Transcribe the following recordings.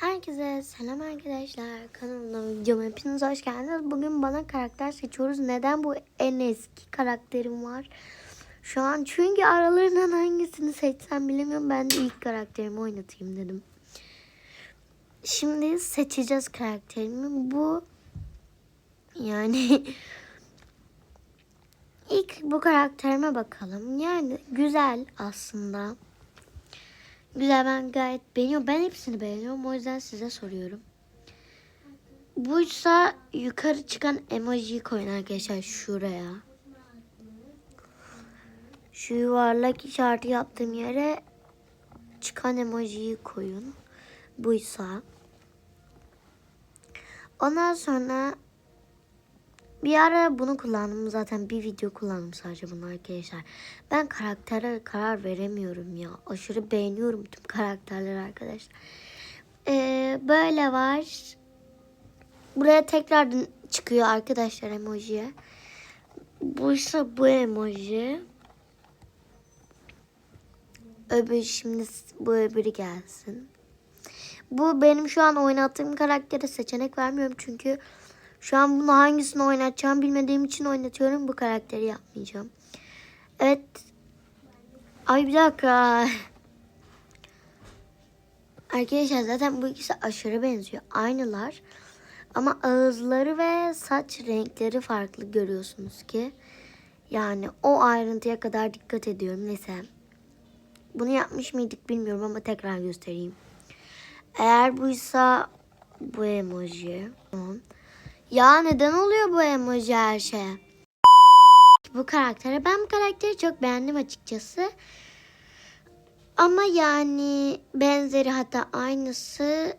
Herkese selam arkadaşlar. Kanalıma videoma hepiniz hoş geldiniz. Bugün bana karakter seçiyoruz. Neden bu en eski karakterim var? Şu an çünkü aralarından hangisini seçsem bilemiyorum. Ben de ilk karakterimi oynatayım dedim. Şimdi seçeceğiz karakterimi. Bu yani ilk bu karakterime bakalım. Yani güzel aslında. Güzel ben gayet beğeniyorum. Ben hepsini beğeniyorum. O yüzden size soruyorum. Buysa yukarı çıkan emojiyi koyun arkadaşlar şuraya. Şu yuvarlak işareti yaptığım yere çıkan emojiyi koyun. Buysa. Ondan sonra bir ara bunu kullandım zaten bir video kullandım sadece bunu arkadaşlar. Ben karaktere karar veremiyorum ya. Aşırı beğeniyorum tüm karakterleri arkadaşlar. Ee, böyle var. Buraya tekrar çıkıyor arkadaşlar emojiye. Buysa bu emoji. Öbür şimdi bu öbürü gelsin. Bu benim şu an oynattığım karaktere seçenek vermiyorum çünkü şu an bunu hangisini oynatacağım bilmediğim için oynatıyorum. Bu karakteri yapmayacağım. Evet. Ay bir dakika. Arkadaşlar zaten bu ikisi aşırı benziyor. Aynılar. Ama ağızları ve saç renkleri farklı görüyorsunuz ki. Yani o ayrıntıya kadar dikkat ediyorum. Neyse. Bunu yapmış mıydık bilmiyorum ama tekrar göstereyim. Eğer buysa bu emoji. Tamam. Ya neden oluyor bu emoji her şeye? Bu karaktere ben bu karakteri çok beğendim açıkçası. Ama yani benzeri hatta aynısı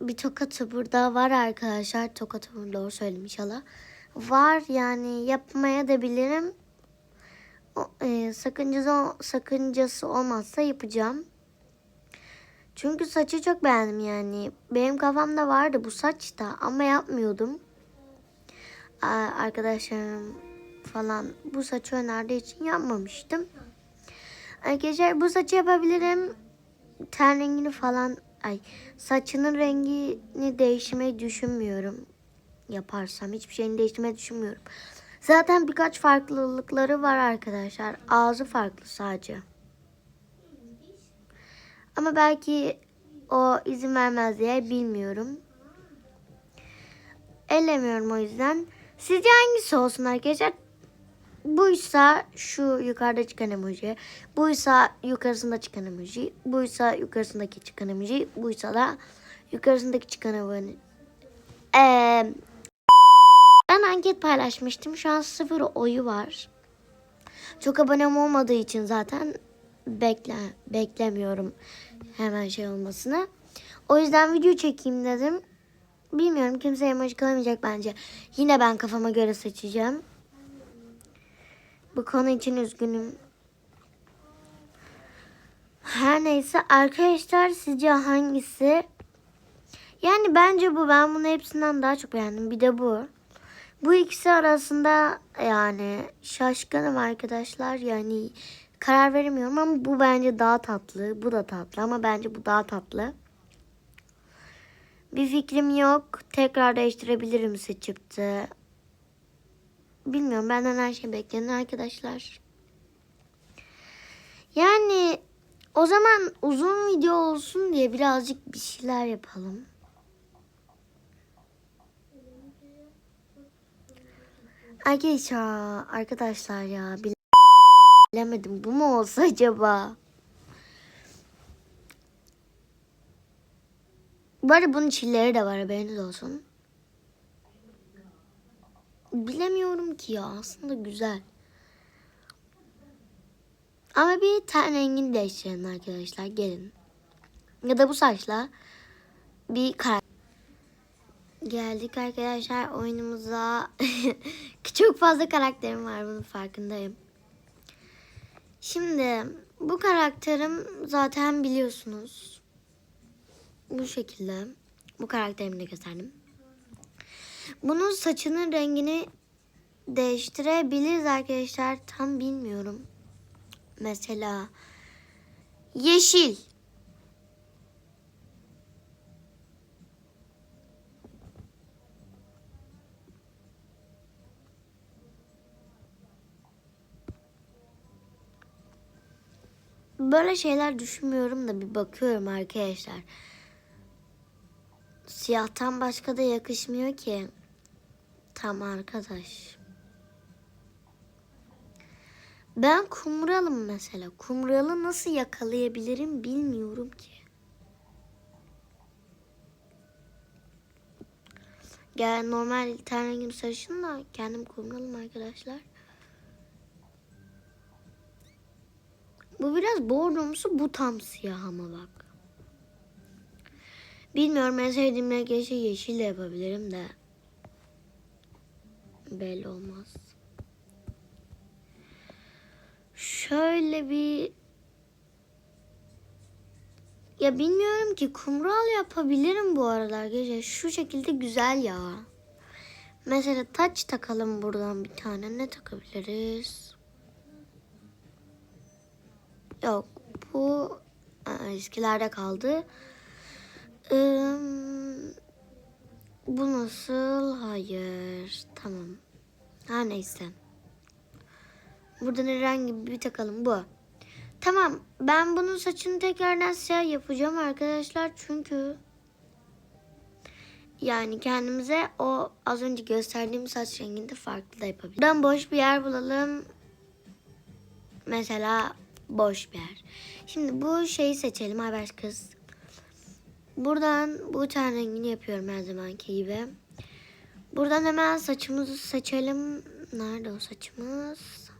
bir tokatı burada var arkadaşlar. Tokatı doğru söyledim inşallah. Var yani yapmaya da bilirim. O, e, sakıncası, sakıncası olmazsa yapacağım. Çünkü saçı çok beğendim yani. Benim kafamda vardı bu saç da ama yapmıyordum arkadaşlarım falan bu saçı önerdiği için yapmamıştım. Arkadaşlar bu saçı yapabilirim. Ten rengini falan ay saçının rengini değiştirmeyi düşünmüyorum. Yaparsam hiçbir şeyini değiştirmeyi düşünmüyorum. Zaten birkaç farklılıkları var arkadaşlar. Ağzı farklı sadece. Ama belki o izin vermez diye bilmiyorum. Ellemiyorum o yüzden. Sizce hangisi olsun arkadaşlar? Buysa şu yukarıda çıkan emoji. Buysa yukarısında çıkan emoji. Buysa yukarısındaki çıkan emoji. Buysa da yukarısındaki çıkan emoji. Ee, ben anket paylaşmıştım. Şu an sıfır oyu var. Çok abonem olmadığı için zaten bekle beklemiyorum hemen şey olmasını. O yüzden video çekeyim dedim. Bilmiyorum kimse emoji kalamayacak bence. Yine ben kafama göre seçeceğim. Bu konu için üzgünüm. Her neyse arkadaşlar sizce hangisi? Yani bence bu. Ben bunu hepsinden daha çok beğendim. Bir de bu. Bu ikisi arasında yani şaşkınım arkadaşlar. Yani karar veremiyorum ama bu bence daha tatlı. Bu da tatlı ama bence bu daha tatlı. Bir fikrim yok. Tekrar değiştirebilirim seçip de. Bilmiyorum benden her şey beklenir arkadaşlar. Yani o zaman uzun video olsun diye birazcık bir şeyler yapalım. Arkadaşlar, arkadaşlar ya bilemedim bu mu olsa acaba? Bu arada bunun çilleri de var haberiniz olsun. Bilemiyorum ki ya aslında güzel. Ama bir ten rengini değiştirelim arkadaşlar gelin. Ya da bu saçla bir karakter. Geldik arkadaşlar oyunumuza. Çok fazla karakterim var bunun farkındayım. Şimdi bu karakterim zaten biliyorsunuz bu şekilde bu karakterimi de gösterdim. Bunun saçının rengini değiştirebiliriz arkadaşlar. Tam bilmiyorum. Mesela yeşil. Böyle şeyler düşünmüyorum da bir bakıyorum arkadaşlar. Siyahtan başka da yakışmıyor ki. Tam arkadaş. Ben kumralım mesela. Kumralı nasıl yakalayabilirim bilmiyorum ki. Gel normal ten rengim sarışın da kendim kumralım arkadaşlar. Bu biraz bordomsu bu tam siyah ama bak. Bilmiyorum en sevdiğim renk yeşil, yeşil de yapabilirim de. Belli olmaz. Şöyle bir ya bilmiyorum ki kumral yapabilirim bu aralar gece. Şu şekilde güzel ya. Mesela taç takalım buradan bir tane. Ne takabiliriz? Yok bu aa, eskilerde kaldı. Bu nasıl? Hayır. Tamam. Her neyse. Buradan herhangi bir takalım bu. Tamam ben bunun saçını tekrardan siyah yapacağım arkadaşlar çünkü yani kendimize o az önce gösterdiğim saç renginde farklı da yapabiliriz. Buradan boş bir yer bulalım. Mesela boş bir yer. Şimdi bu şeyi seçelim Aybaş kız. Buradan bu ten rengini yapıyorum her zamanki gibi. Buradan hemen saçımızı seçelim. Nerede o saçımız?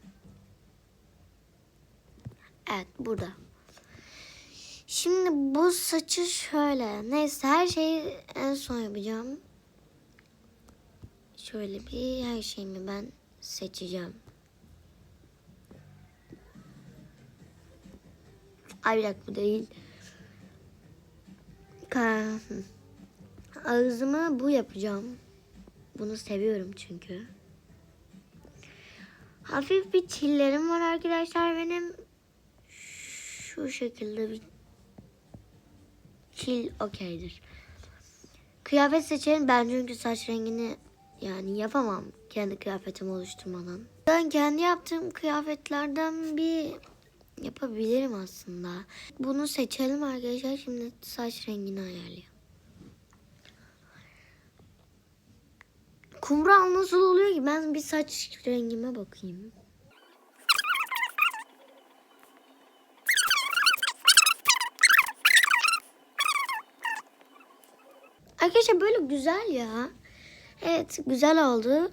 Evet burada. Şimdi bu saçı şöyle. Neyse her şeyi en son yapacağım. Şöyle bir her şeyimi ben seçeceğim. Ay bir dakika bu değil. Ağzımı bu yapacağım. Bunu seviyorum çünkü. Hafif bir çillerim var arkadaşlar benim. Şu şekilde bir çil okeydir. Kıyafet seçelim. Ben çünkü saç rengini yani yapamam kendi kıyafetimi oluşturmadan. Ben kendi yaptığım kıyafetlerden bir yapabilirim aslında. Bunu seçelim arkadaşlar. Şimdi saç rengini ayarlayalım. Kumral nasıl oluyor ki? Ben bir saç rengime bakayım. Arkadaşlar böyle güzel ya. Evet güzel oldu.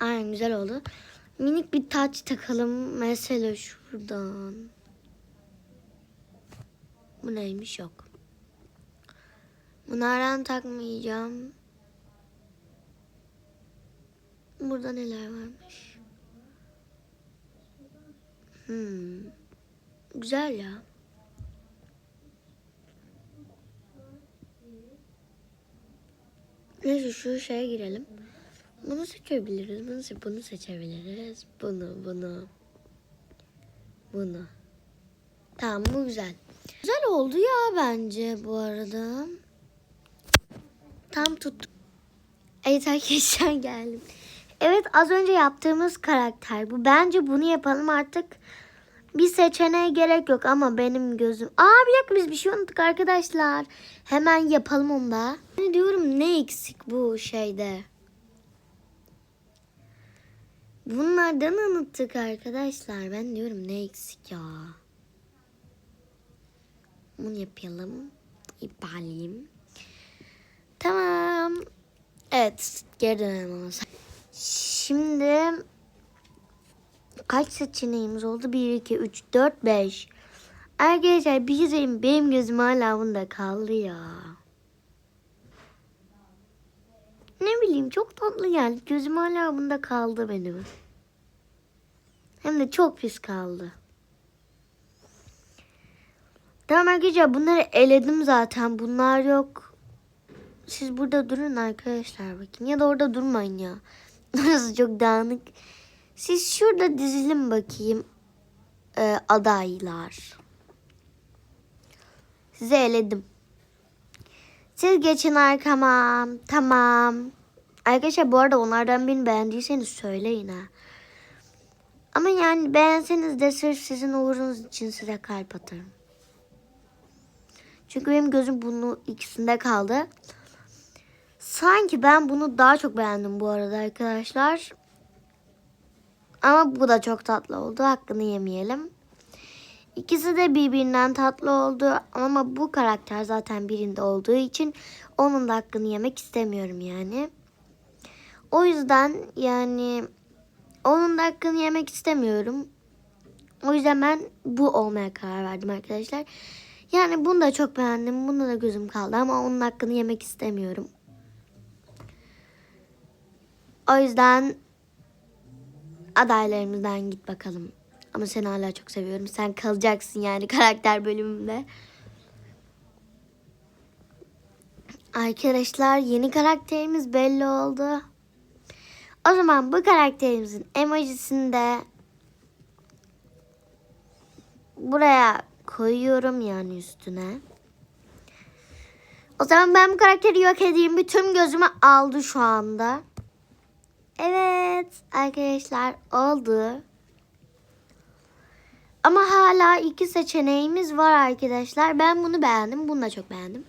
Aynen güzel oldu. Minik bir taç takalım. Mesela şuradan. Bu neymiş yok. Bunlardan takmayacağım. Burada neler varmış? Hmm. Güzel ya. Neyse şu şeye girelim. Bunu seçebiliriz. Bunu, se- bunu seçebiliriz. Bunu, bunu. Bunu. Tamam bu güzel. Güzel oldu ya bence bu arada. Tam tuttum. Evet arkadaşlar geldim. Evet az önce yaptığımız karakter bu. Bence bunu yapalım artık. Bir seçeneğe gerek yok ama benim gözüm... Aa bir dakika biz bir şey unuttuk arkadaşlar. Hemen yapalım onu da. Ne diyorum ne eksik bu şeyde. Bunlardan unuttuk arkadaşlar. Ben diyorum ne eksik ya. Bunu yapalım. İptaliyim. Tamam. Evet geri dönelim ama. Şimdi kaç seçeneğimiz oldu? 1, 2, 3, 4, 5. Arkadaşlar bir şey söyleyeyim. Benim gözüm hala bunda kaldı ya. Ne bileyim çok tatlı geldi. Gözüm hala bunda kaldı benim. Hem de çok pis kaldı. Tamam arkadaşlar bunları eledim zaten. Bunlar yok. Siz burada durun arkadaşlar bakın. Ya da orada durmayın ya. Orası çok dağınık. Siz şurada dizilin bakayım. Ee, adaylar. Sizi eledim. Siz geçin arkama. Tamam. Arkadaşlar bu arada onlardan birini beğendiyseniz söyleyin ha. Ama yani beğenseniz de sırf sizin uğrunuz için size kalp atarım. Çünkü benim gözüm bunu ikisinde kaldı. Sanki ben bunu daha çok beğendim bu arada arkadaşlar. Ama bu da çok tatlı oldu. Hakkını yemeyelim. İkisi de birbirinden tatlı oldu. Ama bu karakter zaten birinde olduğu için onun da hakkını yemek istemiyorum yani. O yüzden yani onun da hakkını yemek istemiyorum. O yüzden ben bu olmaya karar verdim arkadaşlar. Yani bunu da çok beğendim. Bunda da gözüm kaldı ama onun hakkını yemek istemiyorum. O yüzden adaylarımızdan git bakalım. Ama seni hala çok seviyorum. Sen kalacaksın yani karakter bölümünde. Arkadaşlar yeni karakterimiz belli oldu. O zaman bu karakterimizin emojisini de buraya koyuyorum yani üstüne. O zaman ben bu karakteri yok edeyim. Bütün gözümü aldı şu anda. Evet arkadaşlar oldu. Ama hala iki seçeneğimiz var arkadaşlar. Ben bunu beğendim. Bunu da çok beğendim.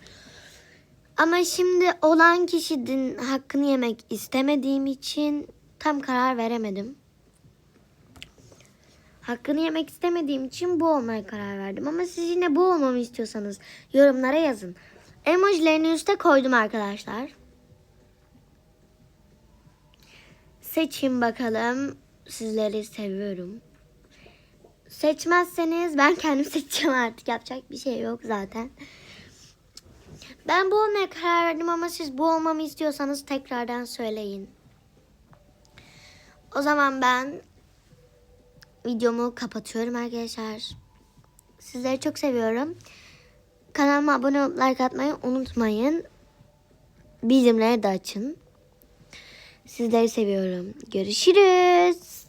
Ama şimdi olan kişinin hakkını yemek istemediğim için tam karar veremedim. Hakkını yemek istemediğim için bu olmaya karar verdim. Ama siz yine bu olmamı istiyorsanız yorumlara yazın. Emojilerini üste koydum arkadaşlar. Seçin bakalım. Sizleri seviyorum. Seçmezseniz ben kendim seçeceğim artık. Yapacak bir şey yok zaten. Ben bu olmaya karar verdim ama siz bu olmamı istiyorsanız tekrardan söyleyin. O zaman ben videomu kapatıyorum arkadaşlar. Sizleri çok seviyorum. Kanalıma abone olup like atmayı unutmayın. Bildirimleri de açın. Sizleri seviyorum. Görüşürüz.